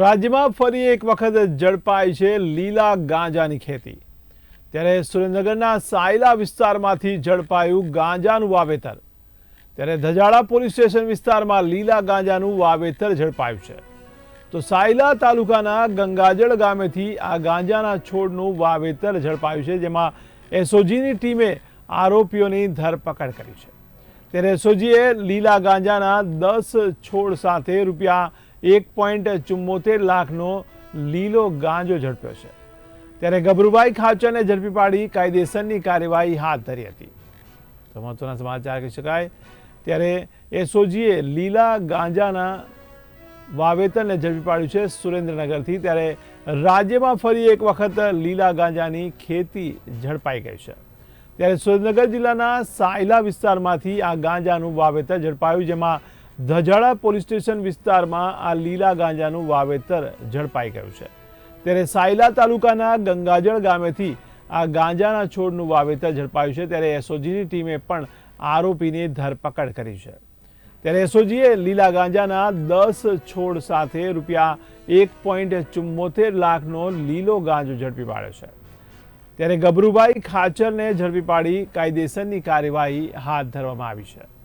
રાજ્યમાં ફરી એક વખત ઝડપાઈ છે લીલા ગાંજાની ખેતી. ત્યારે સુરેન્દ્રનગરના સાયલા વિસ્તારમાંથી ઝડપાયું ગાંજાનું વાવેતર. ત્યારે ધજાડા પોલીસ સ્ટેશન વિસ્તારમાં લીલા ગાંજાનું વાવેતર ઝડપાયું છે. તો સાયલા તાલુકાના ગંગાજળ ગામેથી આ ગાંજાના છોડનું વાવેતર ઝડપાયું છે, જેમાં એસઓજીની ટીમે આરોપીઓની ધરપકડ કરી છે. ત્યારે એસઓજીએ લીલા ગાંજાના દસ છોડ સાથે રૂપિયા એક પોઈન્ટ ચુમ્મોતેર લાખનો લીલો ગાંજો ઝડપ્યો છે. ત્યારે ગભરુભાઈ ખાચરને ઝડપી પાડી કાયદેસરની કાર્યવાહી હાથ ધરી હતી. તો મહત્વના સમાચાર કહી શકાય. ત્યારે એસઓજીએ લીલા ગાંજાના વાવેતરને ઝડપી પાડ્યું છે સુરેન્દ્રનગરથી. ત્યારે રાજ્યમાં ફરી એક વખત લીલા ગાંજાની ખેતી ઝડપાઈ ગઈ છે. ત્યારે સુરેન્દ્રનગર જિલ્લાના સાયલા વિસ્તારમાંથી આ ગાંજાનું વાવેતર ઝડપાયું, જેમાં ધજાડા પોલીસ સ્ટેશન વિસ્તારમાં આ લીલા ગાંજાનું વાવેતર ઝડપાઈ ગયું છે. ત્યારે સાયલા તાલુકાના ગંગાજળ ગામેથી આ ગાંજાના છોડનું વાવેતર ઝડપાયું છે. ત્યારે એસઓજીની ટીમે પણ આરોપીની ધરપકડ કરી છે. ત્યારે એસઓજીએ લીલા ગાંજાના દસ છોડ સાથે રૂપિયા એક પોઈન્ટ ચુમ્મોતેર લાખનો લીલો ગાંજો ઝડપી પાડ્યો છે. ત્યારે ગભરુભાઈ ખાચરને ઝડપી પાડી કાયદેસરની કાર્યવાહી હાથ ધરવામાં આવી છે.